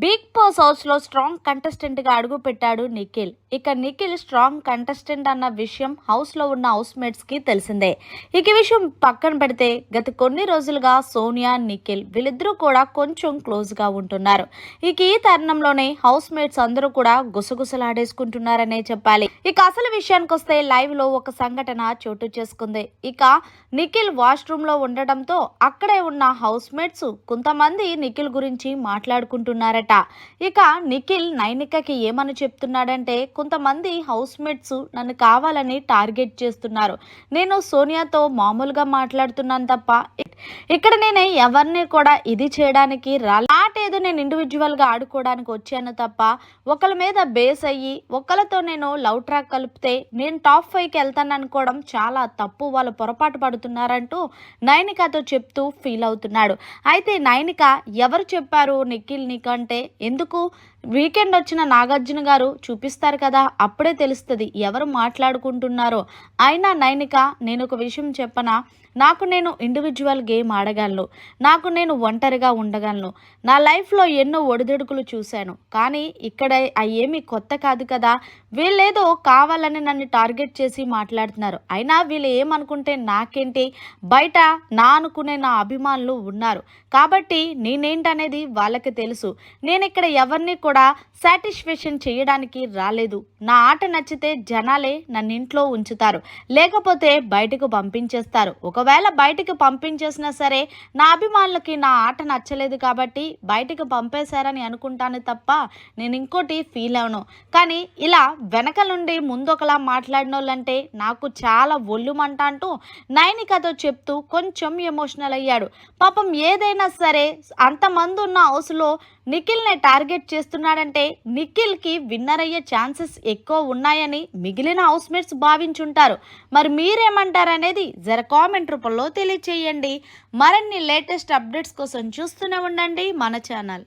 Big boss హౌస్లో strong కంటెస్టెంట్గా అడుగుపెట్టాడు అడుగు పెట్టాడు నిఖిల్. ఇక నిఖిల్ స్ట్రాంగ్ కంటెస్టెంట్ అన్న విషయం హౌస్లో ఉన్న హౌస్ మేట్స్కి తెలిసిందే. ఇక విషయం పక్కన పెడితే గత కొన్ని రోజులుగా సోనియా నిఖిల్ వీళ్ళిద్దరూ కూడా కొంచెం క్లోజ్గా ఉంటున్నారు. ఇక ఈ తరుణంలోనే హౌస్ మేట్స్ అందరూ కూడా గుసగుసలాడేసుకుంటున్నారనే చెప్పాలి. ఇక అసలు విషయానికి వస్తే లైవ్లో ఒక సంఘటన చోటు చేసుకుంది. ఇక నిఖిల్ వాష్రూమ్లో అక్కడే ఉన్న హౌస్ మేట్స్ కొంతమంది నిఖిల్ గురించి మాట్లాడుకుంటున్నారట. ఇక నిఖిల్ నైనికకి ఏమని చెప్తున్నాడంటే కొంతమంది హౌస్మేట్స్ నన్ను కావాలని టార్గెట్ చేస్తున్నారు. నేను సోనియాతో మామూలుగా మాట్లాడుతున్నాను తప్ప ఇక్కడ నేను ఎవరిని కూడా ఇది చేయడానికి రా ఏదో నేను ఇండివిజువల్గా ఆడుకోవడానికి వచ్చాను తప్ప ఒకళ్ళ మీద బేస్ అయ్యి ఒకళ్ళతో నేను లవ్ ట్రాక్ కలిపితే నేను టాప్ ఫైవ్కి వెళ్తాను అనుకోవడం చాలా తప్పు. వాళ్ళు పొరపాటు పడుతున్నారంటూ నైనికతో చెప్తూ ఫీల్ అవుతున్నాడు. అయితే నైనిక ఎవరు చెప్పారు నిఖిల్ నీకంటే? ఎందుకు? వీకెండ్ వచ్చిన నాగార్జున గారు చూపిస్తారు కదా అప్పుడే తెలుస్తుంది ఎవరు మాట్లాడుకుంటున్నారో. అయినా నైనిక నేను ఒక విషయం చెప్పనా? నాకు నేను ఇండివిజువల్ గేమ్ ఆడగలను. నాకు నేను ఒంటరిగా ఉండగలను. నా లైఫ్లో ఎన్నో ఒడిదుడుకులు చూశాను. కానీ ఇక్కడ అయ్యేమి కొత్త కాదు కదా. వీళ్ళేదో కావాలని నన్ను టార్గెట్ చేసి మాట్లాడుతున్నారు. అయినా వీళ్ళు ఏమనుకుంటే నాకేంటి? బయట నా అనుకునే నా అభిమానులు ఉన్నారు. కాబట్టి నేనేంటనేది వాళ్ళకి తెలుసు. నేను ఇక్కడ ఎవరిని కూడా సాటిస్ఫాక్షన్ చేయడానికి రాలేదు. నా ఆట నచ్చితే జనాలే నన్ను ఇంట్లో ఉంచుతారు. లేకపోతే బయటకు పంపించేస్తారు. ఒకవేళ బయటకు పంపించేసినా సరే నా అభిమానులకి నా ఆట నచ్చలేదు కాబట్టి బయటకు పంపేశారని అనుకుంటాను తప్ప నేను ఇంకోటి ఫీల్ అవను కానీ ఇలా వెనక నుండి ముందు ఒకలా మాట్లాడిన వాళ్ళంటే నాకు చాలా ఒళ్ళుమంట అంటూ నైనికతో చెప్తూ కొంచెం ఎమోషనల్ అయ్యాడు. పాపం ఏదైనా సరే అంతమంది ఉన్న హౌస్లో నిఖిల్నే టార్గెట్ చేస్తున్నాడంటే నిఖిల్కి విన్నర్ అయ్యే ఛాన్సెస్ ఎక్కువ ఉన్నాయని మిగిలిన హౌస్మేట్స్ భావించుంటారు. మరి మీరేమంటారనేది జర కామెంట్ రూపంలో తెలియచేయండి. మరిన్ని లేటెస్ట్ అప్డేట్స్ కోసం చూస్తూనే ఉండండి మన ఛానల్